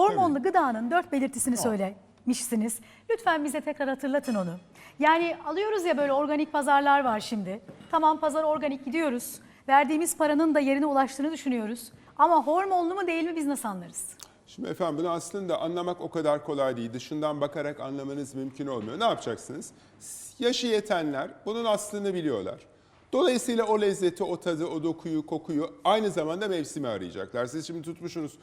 Hormonlu gıdanın dört belirtisini söylemişsiniz. Lütfen bize tekrar hatırlatın onu. Yani alıyoruz ya böyle organik pazarlar var şimdi. Tamam pazar organik gidiyoruz. Verdiğimiz paranın da yerine ulaştığını düşünüyoruz. Ama hormonlu mu değil mi biz nasıl anlarız? Şimdi efendim bunu aslında anlamak o kadar kolay değil. Dışından bakarak anlamanız mümkün olmuyor. Ne yapacaksınız? Yaşı yetenler bunun aslını biliyorlar. Dolayısıyla o lezzeti, o tadı, o dokuyu, kokuyu aynı zamanda mevsimi arayacaklar. Siz şimdi tutmuşsunuz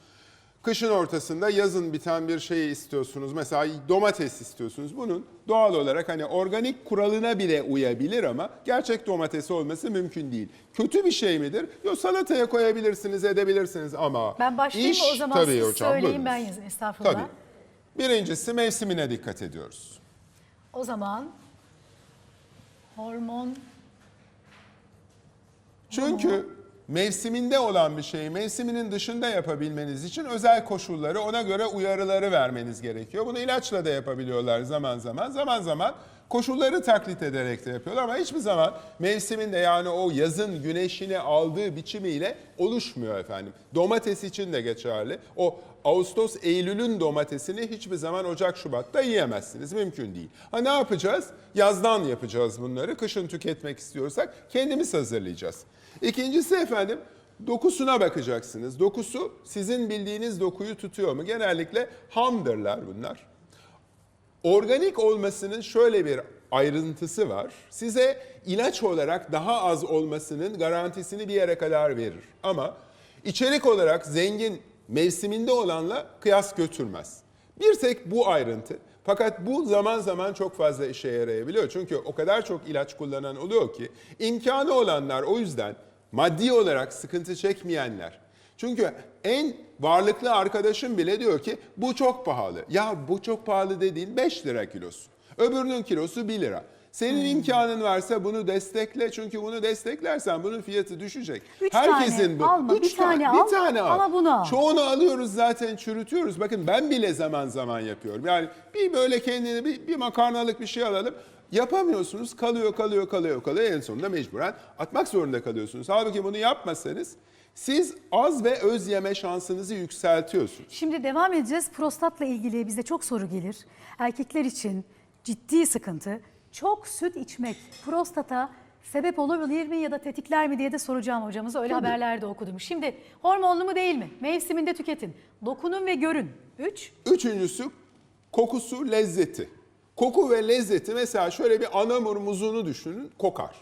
kışın ortasında yazın biten bir şeyi istiyorsunuz. Mesela domates istiyorsunuz. Bunun doğal olarak hani organik kuralına bile uyabilir ama gerçek domatesi olması mümkün değil. Kötü bir şey midir? Yok salataya koyabilirsiniz, edebilirsiniz ama Ben başlayayım iş, o zaman tabii siz hocam, söyleyin buyurun. ben yazayım estağfurullah. Tabii. Birincisi mevsimine dikkat ediyoruz. O zaman hormon Çünkü mevsiminde olan bir şeyi mevsiminin dışında yapabilmeniz için özel koşulları ona göre uyarıları vermeniz gerekiyor. Bunu ilaçla da yapabiliyorlar zaman zaman. Zaman zaman koşulları taklit ederek de yapıyorlar ama hiçbir zaman mevsiminde yani o yazın güneşini aldığı biçimiyle oluşmuyor efendim. Domates için de geçerli. O Ağustos, Eylül'ün domatesini hiçbir zaman Ocak, Şubat'ta yiyemezsiniz. Mümkün değil. Ha ne yapacağız? Yazdan yapacağız bunları. Kışın tüketmek istiyorsak kendimiz hazırlayacağız. İkincisi efendim dokusuna bakacaksınız. Dokusu sizin bildiğiniz dokuyu tutuyor mu? Genellikle hamdırlar bunlar. Organik olmasının şöyle bir ayrıntısı var. Size ilaç olarak daha az olmasının garantisini bir yere kadar verir. Ama içerik olarak zengin mevsiminde olanla kıyas götürmez. Bir tek bu ayrıntı. Fakat bu zaman zaman çok fazla işe yarayabiliyor. Çünkü o kadar çok ilaç kullanan oluyor ki imkanı olanlar o yüzden maddi olarak sıkıntı çekmeyenler çünkü en varlıklı arkadaşım bile diyor ki bu çok pahalı. Ya bu çok pahalı dediğin 5 lira kilosu. Öbürünün kilosu 1 lira. Senin imkanın varsa bunu destekle çünkü bunu desteklersen bunun fiyatı düşecek. Üç tane alma, bir tane al, bir tane al. ama bunu al. Çoğunu alıyoruz zaten çürütüyoruz. Bakın ben bile zaman zaman yapıyorum. Yani bir böyle kendine bir, bir makarnalık bir şey alalım. Yapamıyorsunuz kalıyor kalıyor kalıyor kalıyor en sonunda mecburen atmak zorunda kalıyorsunuz. Halbuki bunu yapmasanız siz az ve öz yeme şansınızı yükseltiyorsunuz. Şimdi devam edeceğiz. Prostatla ilgili bize çok soru gelir. Erkekler için ciddi sıkıntı. Çok süt içmek prostata sebep olabilir mi ya da tetikler mi diye de soracağım hocamıza. Öyle haberlerde okudum. Şimdi hormonlu mu değil mi? Mevsiminde tüketin. Dokunun ve görün. 3. Üçüncüsü kokusu, lezzeti. Koku ve lezzeti mesela şöyle bir anamur muzunu düşünün, kokar.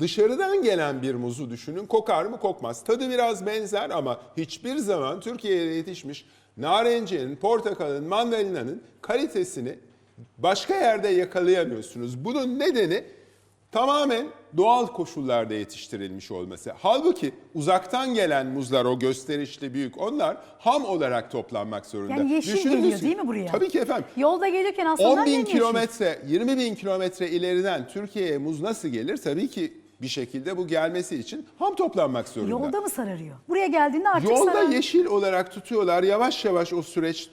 Dışarıdan gelen bir muzu düşünün, kokar mı kokmaz. Tadı biraz benzer ama hiçbir zaman Türkiye'de yetişmiş narenciyenin, portakalın, mandalinanın kalitesini başka yerde yakalayamıyorsunuz. Bunun nedeni tamamen doğal koşullarda yetiştirilmiş olması. Halbuki uzaktan gelen muzlar o gösterişli büyük onlar ham olarak toplanmak zorunda. Yani yeşil geliyor değil mi buraya? Tabii ki efendim. Yolda gelirken aslında 10 bin kilometre, 20 bin kilometre ileriden Türkiye'ye muz nasıl gelir? Tabii ki bir şekilde bu gelmesi için ham toplanmak zorunda. Yolda mı sararıyor? Buraya geldiğinde artık Yolda sarar. yeşil olarak tutuyorlar. Yavaş yavaş o süreç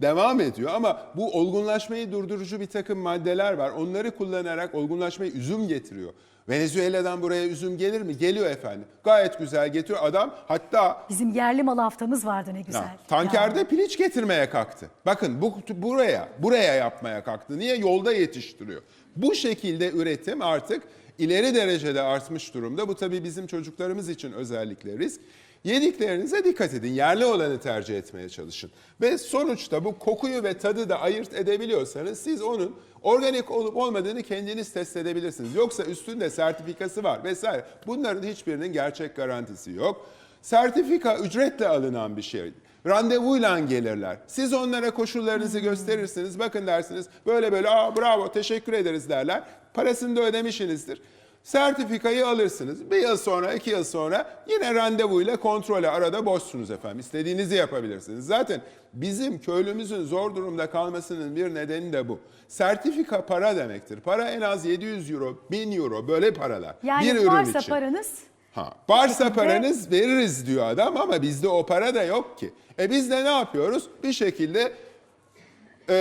devam ediyor ama bu olgunlaşmayı durdurucu bir takım maddeler var. Onları kullanarak olgunlaşmayı üzüm getiriyor. Venezuela'dan buraya üzüm gelir mi? Geliyor efendim. Gayet güzel getiriyor. Adam hatta Bizim yerli malı haftamız vardı ne güzel. Ha, tankerde Ya. piliç getirmeye kalktı. Bakın bu buraya, buraya yapmaya kalktı. Niye? Yolda yetiştiriyor. Bu şekilde üretim artık ileri derecede artmış durumda. Bu tabii bizim çocuklarımız için özellikle risk. Yediklerinize dikkat edin. Yerli olanı tercih etmeye çalışın. Ve sonuçta bu kokuyu ve tadı da ayırt edebiliyorsanız siz onun organik olup olmadığını kendiniz test edebilirsiniz. Yoksa üstünde sertifikası var vesaire. Bunların hiçbirinin gerçek garantisi yok. Sertifika ücretle alınan bir şey. Randevuyla gelirler. Siz onlara koşullarınızı gösterirsiniz. Bakın dersiniz böyle böyle aa bravo teşekkür ederiz derler. Parasını da ödemişsinizdir. Sertifikayı alırsınız. Bir yıl sonra, iki yıl sonra yine randevuyla kontrole arada boşsunuz efendim. İstediğinizi yapabilirsiniz. Zaten bizim köylümüzün zor durumda kalmasının bir nedeni de bu. Sertifika para demektir. Para en az 700 euro, 1000 euro böyle paralar. Yani bir ürün varsa için. paranız Ha, varsa paranız veririz diyor adam ama bizde o para da yok ki. E biz de ne yapıyoruz? Bir şekilde e,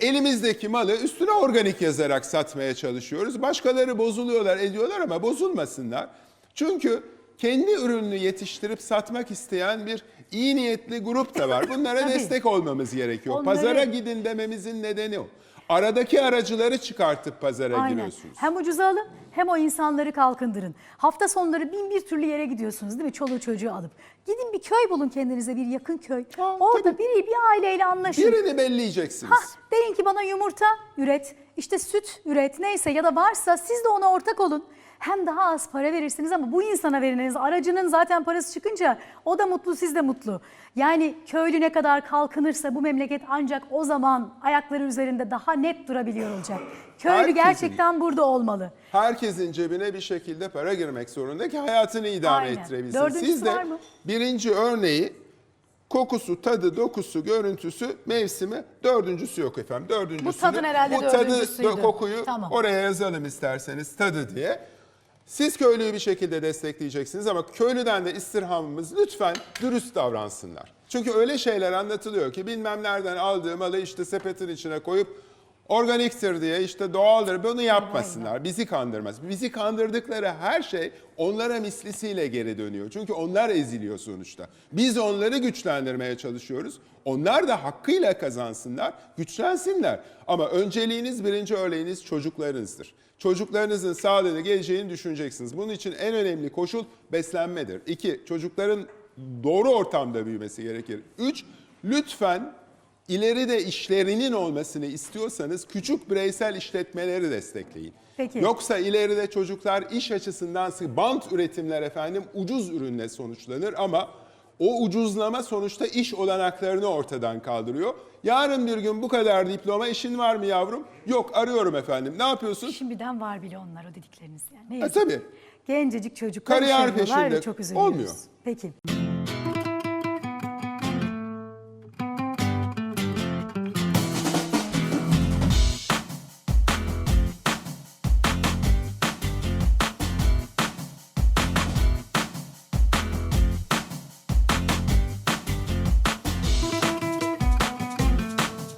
elimizdeki malı üstüne organik yazarak satmaya çalışıyoruz. Başkaları bozuluyorlar, ediyorlar ama bozulmasınlar. Çünkü kendi ürününü yetiştirip satmak isteyen bir iyi niyetli grup da var. Bunlara Tabii. destek olmamız gerekiyor. Onları- Pazara gidin dememizin nedeni o. Aradaki aracıları çıkartıp pazara Aynen. giriyorsunuz. Hem ucuza alın hem o insanları kalkındırın. Hafta sonları bin bir türlü yere gidiyorsunuz değil mi? Çoluğu çocuğu alıp. Gidin bir köy bulun kendinize bir yakın köy. Ha, Orada tabii. biri bir aileyle anlaşın. Birini belleyeceksiniz. Hah, deyin ki bana yumurta üret, işte süt üret neyse ya da varsa siz de ona ortak olun. Hem daha az para verirsiniz ama bu insana veriniz. Aracının zaten parası çıkınca o da mutlu siz de mutlu. Yani köylü ne kadar kalkınırsa bu memleket ancak o zaman ayakları üzerinde daha net durabiliyor olacak. Köylü Herkesin- gerçekten burada olmalı. Herkesin cebine bir şekilde para girmek zorunda ki hayatını idame Aynen. ettirebilsin. Dördüncüsü Siz de var mı? birinci örneği kokusu, tadı, dokusu, görüntüsü, mevsimi dördüncüsü yok efendim. Dördüncüsü Bu tadın herhalde Bu tadı, dördüncüsüydü. kokuyu Tamam. oraya yazalım isterseniz tadı diye. Siz köylüyü bir şekilde destekleyeceksiniz ama köylüden de istirhamımız lütfen dürüst davransınlar. Çünkü öyle şeyler anlatılıyor ki bilmem nereden aldığı malı işte sepetin içine koyup organiktir diye işte doğaldır bunu yapmasınlar. Bizi kandırmaz. Bizi kandırdıkları her şey onlara mislisiyle geri dönüyor. Çünkü onlar eziliyor sonuçta. Biz onları güçlendirmeye çalışıyoruz. Onlar da hakkıyla kazansınlar, güçlensinler. Ama önceliğiniz birinci örneğiniz çocuklarınızdır. Çocuklarınızın sağlığını, geleceğini düşüneceksiniz. Bunun için en önemli koşul beslenmedir. İki, çocukların doğru ortamda büyümesi gerekir. Üç, lütfen ileride işlerinin olmasını istiyorsanız küçük bireysel işletmeleri destekleyin. Peki. Yoksa ileride çocuklar iş açısından sı- bant üretimler efendim ucuz ürünle sonuçlanır ama o ucuzlama sonuçta iş olanaklarını ortadan kaldırıyor. Yarın bir gün bu kadar diploma işin var mı yavrum? Yok arıyorum efendim. Ne yapıyorsun? Şimdiden var bile onlar o dedikleriniz. Yani. Ne E tabii. Gencecik çocuklar Kariyer ve peşinde. çok üzülüyoruz. Olmuyor. Peki.